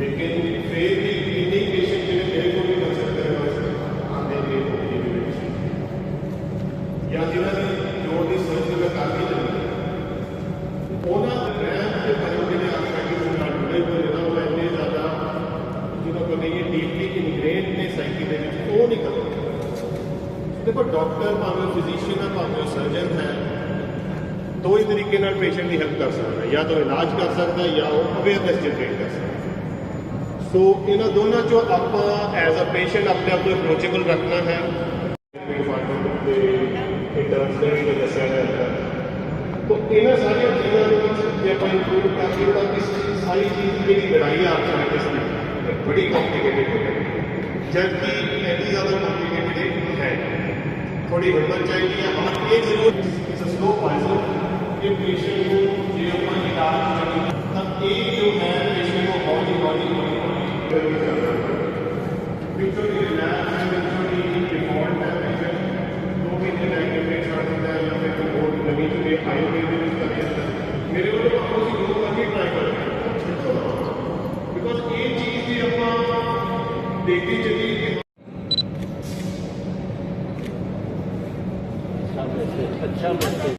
लेकिन फिर भी क्लिनिक पेशेंट के मेरे को भी हैं करेगा आने के। या जीवन जो भी सर्जन का काफ़ी ज़रूरी होना रैम के बच्चों के लिए आशा की सरकार जुड़े हुए रहना वो इतने ज़्यादा जो लोग कहेंगे डीपली इनग्रेन ने साइकिल देने वो नहीं करते। देखो डॉक्टर भावे फिजिशियन है भावे सर्जन है दो ही तरीके पेशेंट की हेल्प कर सकता है, या तो इलाज कर सकता है, या वो अवेयरनेस जनरेट कर सकता है। ਸੋ ਇਹਨਾਂ ਦੋਨਾਂ ਚੋਂ ਆਪਾਂ ਐਜ਼ ਅ ਪੇਸ਼ੈਂਟ ਆਪਣੇ ਆਪ ਨੂੰ ਅਪਰੋਚੇਬਲ ਰੱਖਣਾ ਹੈ ਡਿਪਾਰਟਮੈਂਟ ਦੇ ਇੰਟਰਨੈਸ਼ਨਲ ਦੇ ਦੱਸਿਆ ਹੈ ਤੋ ਇਹਨਾਂ ਸਾਰੀਆਂ ਚੀਜ਼ਾਂ ਦੇ ਵਿੱਚ ਜੇ ਆਪਾਂ ਇੰਕਲੂਡ ਕਰਦੇ ਤਾਂ ਇਸ ਸਾਰੀ ਚੀਜ਼ ਦੀ ਜਿਹੜੀ ਲੜਾਈ ਆ ਆਰਥਰਾਈਟਿਸ ਦੀ ਇਹ ਬੜੀ ਕੰਪਲਿਕੇਟਡ ਹੋ ਜਾਂਦੀ ਹੈ ਜਦਕਿ ਐਡੀ ਜ਼ਿਆਦਾ ਕੰਪਲਿਕੇਟਡ ਹੈ ਥੋੜੀ ਹਿੰਮਤ ਚਾਹੀਦੀ ਹੈ ਹਾਂ ਇਹ ਜ਼ਰੂਰ ਇਸ ਸਲੋ ਪਾਇਜ਼ਨ ਇਹ ਪੇਸ਼ੈਂਟ ਨੂੰ ਜੇ ਆਪਾਂ ਇਲਾਜ ਕਰੀਏ ਤਾਂ ਇਹ देखते चलिए कि अच्छा message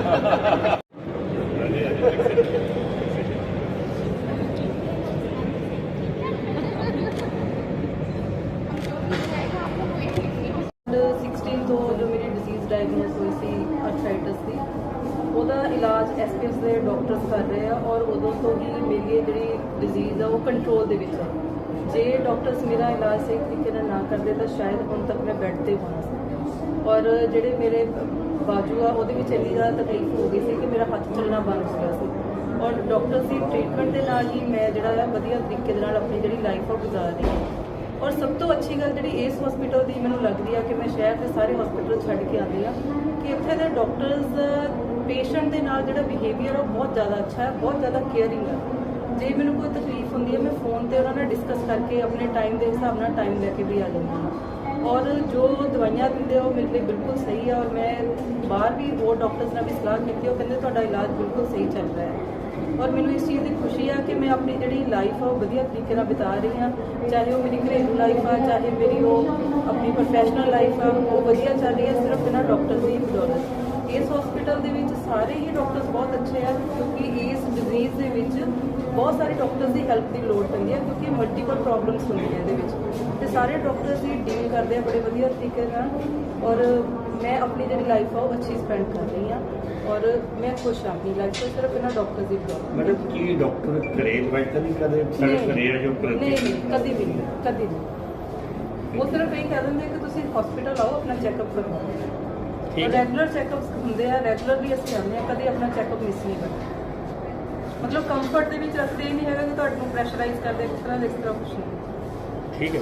Ha ha ha ha! Arthritis ਦੀ ਉਹਦਾ ਇਲਾਜ ਐਸਪੀਐਸ ਦੇ ਡਾਕਟਰਸ ਕਰ ਰਹੇ ਆ ਔਰ ਉਦੋਂ ਤੋਂ ਹੀ ਮੇਰੀ ਜਿਹੜੀ ਡਿਜ਼ੀਜ਼ ਆ ਉਹ ਕੰਟਰੋਲ ਦੇ ਵਿੱਚ ਹੈ ਜੇ ਡਾਕਟਰਸ ਮੇਰਾ ਇਲਾਜ ਸਹੀ ਤਰੀਕੇ ਨਾਲ ਨਾ ਕਰਦੇ ਤਾਂ ਸ਼ਾਇਦ ਹੁਣ ਤੱਕ ਮੈਂ ਬੈੱਡ ਤੇ ਹੋਣਾ ਸੀ। ਔਰ ਜਿਹੜੇ ਮੇਰੇ ਬਾਜੂ ਆ, ਉਹਦੇ ਵਿੱਚ ਇੰਨੀ ਜ਼ਿਆਦਾ ਤਕਲੀਫ ਹੋ ਗਈ ਸੀ ਕਿ ਮੇਰਾ ਹੱਥ ਚੱਲਣਾ ਬੰਦ ਹੋ ਗਿਆ ਸੀ। ਔਰ ਡਾਕਟਰ ਦੀ ਟ੍ਰੀਟਮੈਂਟ ਦੇ ਨਾਲ ਹੀ ਮੈਂ ਜਿਹੜਾ ਆ ਵਧੀਆ ਤਰੀਕੇ ਦੇ ਨਾਲ ਆਪਣੀ ਜਿਹੜੀ ਲਾਈਫ ਉਹ ਗੁਜ਼ਾਰ ਰਹੀ ਹਾਂ। ਔਰ ਸਭ ਤੋਂ ਅੱਛੀ ਗੱਲ ਜਿਹੜੀ ਇਸ ਹਸਪੀਟਲ ਦੀ ਮੈਨੂੰ ਲੱਗਦੀ ਆ ਕਿ ਮੈਂ ਸ਼ਹਿਰ ਦੇ ਸਾਰੇ ਹਸਪੀਟਲ ਛੱਡ ਕੇ ਆਉਂਦੀ ਆ, ਕਿ ਇੱਥੇ ਦੇ ਡਾਕਟਰਸ ਪੇਸ਼ੈਂਟ ਦੇ ਨਾਲ ਜਿਹੜਾ ਬਿਹੇਵੀਅਰ ਉਹ ਬਹੁਤ ਜ਼ਿਆਦਾ ਅੱਛਾ ਹੈ, ਬਹੁਤ ਜ਼ਿਆਦਾ ਕੇਅਰਿੰਗ ਹੈ ਜੇ ਮੈਨੂੰ ਕੋਈ ਤਕਲੀਫ ਹੁੰਦੀ ਹੈ ਮੈਂ ਫੋਨ ਤੇ ਉਹਨਾਂ ਨਾਲ ਡਿਸਕਸ ਕਰਕੇ ਆਪਣੇ ਟਾਈਮ ਦੇ ਹਿਸਾਬ ਨਾਲ ਟਾਈਮ ਲੈ ਕੇ ਵੀ ਆ ਜਾਂਦੀ ਹਾਂ ਔਰ ਜੋ ਦਵਾਈਆਂ ਦਿੰਦੇ ਆ, ਉਹ ਮੇਰੇ ਲਈ ਬਿਲਕੁਲ ਸਹੀ ਹੈ ਔਰ ਮੈਂ ਬਾਹਰ ਵੀ ਹੋਰ ਡਾਕਟਰਸ ਨਾਲ ਵੀ ਸਲਾਹ ਕੀਤੀ, ਉਹ ਕਹਿੰਦੇ ਤੁਹਾਡਾ ਇਲਾਜ ਬਿਲਕੁਲ ਸਹੀ ਚੱਲ ਰਿਹਾ ਹੈ। ਔਰ ਮੈਨੂੰ ਇਸ ਚੀਜ਼ ਦੀ ਖੁਸ਼ੀ ਆ ਕਿ ਮੈਂ ਆਪਣੀ ਜਿਹੜੀ ਲਾਈਫ ਆ ਉਹ ਵਧੀਆ ਤਰੀਕੇ ਨਾਲ ਬਿਤਾ ਰਹੀ ਹਾਂ। ਚਾਹੇ ਉਹ ਮੇਰੀ ਘਰੇਲੂ ਲਾਈਫ ਆ, ਚਾਹੇ ਮੇਰੀ ਉਹ ਆਪਣੀ ਪ੍ਰੋਫੈਸ਼ਨਲ ਲਾਈਫ ਆ, ਉਹ ਵਧੀਆ ਚੱਲ ਰਹੀ ਹੈ ਸਿਰਫ ਇਹਨਾਂ ਡਾਕਟਰ ਦੀ ਬਦੌਲਤ। ਇਸ ਹਸਪੀਟਲ ਦੇ ਵਿੱਚ ਸਾਰੇ ਹੀ ਡਾਕਟਰਸ ਬਹੁਤ ਅੱਛੇ ਆ ਕਿਉਂਕਿ ਇਸ ਡਿਜ਼ੀਜ਼ ਦੇ ਵਿੱਚ ਬਹੁਤ ਸਾਰੇ ਡਾਕਟਰਸ ਦੀ ਹੈਲਪ ਦੀ ਲੋੜ ਪੈਂਦੀ ਹੈ ਕਿਉਂਕਿ ਮਲਟੀਪਲ ਪ੍ਰੋਬਲਮਸ ਹੁੰਦੀਆਂ ਇਹਦੇ ਵਿੱਚ। ਤੇ ਸਾਰੇ ਡਾਕਟਰਸ ਹੀ ਡੀਲ ਕਰਦੇ ਆ ਬੜੇ ਵਧੀਆ ਤਰੀਕੇ ਨਾਲ ਔਰ ਮੈਂ ਆਪਣੀ ਜਿਹੜੀ ਲਾਈਫ ਆ ਉਹ ਅੱਛੀ ਸਪੈਂਡ ਕਰ ਰਹੀ ਹਾਂ ਔਰ ਮੈਂ ਖੁਸ਼ ਹਾਂ ਆਪਣੀ ਲਾਈਫ ਤੋਂ ਸਿਰਫ ਇਹਨਾਂ ਡਾਕਟਰ ਦੀ ਬਦੌਲਤ ਮੈਡਮ ਕੀ ਡਾਕਟਰ ਘਰੇ ਇਨਵਾਈਟ ਤਾਂ ਨਹੀਂ ਕਰਦੇ ਸਾਡੇ ਨਹੀਂ, ਘਰੇ ਆ ਜੋ ਨਹੀਂ ਨਹੀਂ ਕਦੀ ਵੀ ਨਹੀਂ ਕਦੀ ਨਹੀਂ। ਉਹ ਸਿਰਫ ਇਹ ਕਹਿ ਦਿੰਦੇ ਕਿ ਤੁਸੀਂ ਹਸਪੀਟਲ ਆਓ ਆਪਣਾ ਚੈੱਕਅਪ ਕਰਵਾਓ। ਠੀਕ ਹੈ। ਰੈਗੂਲਰ ਚੈੱਕਅਪਸ ਹੁੰਦੇ ਆ ਰੈਗੂਲਰਲੀ ਅਸੀਂ ਆਉਂਦੇ ਆ ਕਦੀ ਆਪਣਾ ਚੈੱਕਅਪ ਮਿਸ ਨਹੀਂ ਕਰਦੇ। ਮਤਲਬ ਕੰਫਰਟ ਦੇ ਵਿੱਚ ਹੀ ਨਹੀਂ ਹੈਗਾ ਕਿ ਤੁਹਾਨੂੰ ਪ੍ਰੈਸ਼ਰਾਈਜ਼ ਕਰਦੇ ਕਿਸ ਤਰ੍ਹਾਂ ਇਸ ਤਰ੍ਹਾਂ ਕੁਛ ਨਹੀਂ। ਠੀਕ ਹੈ।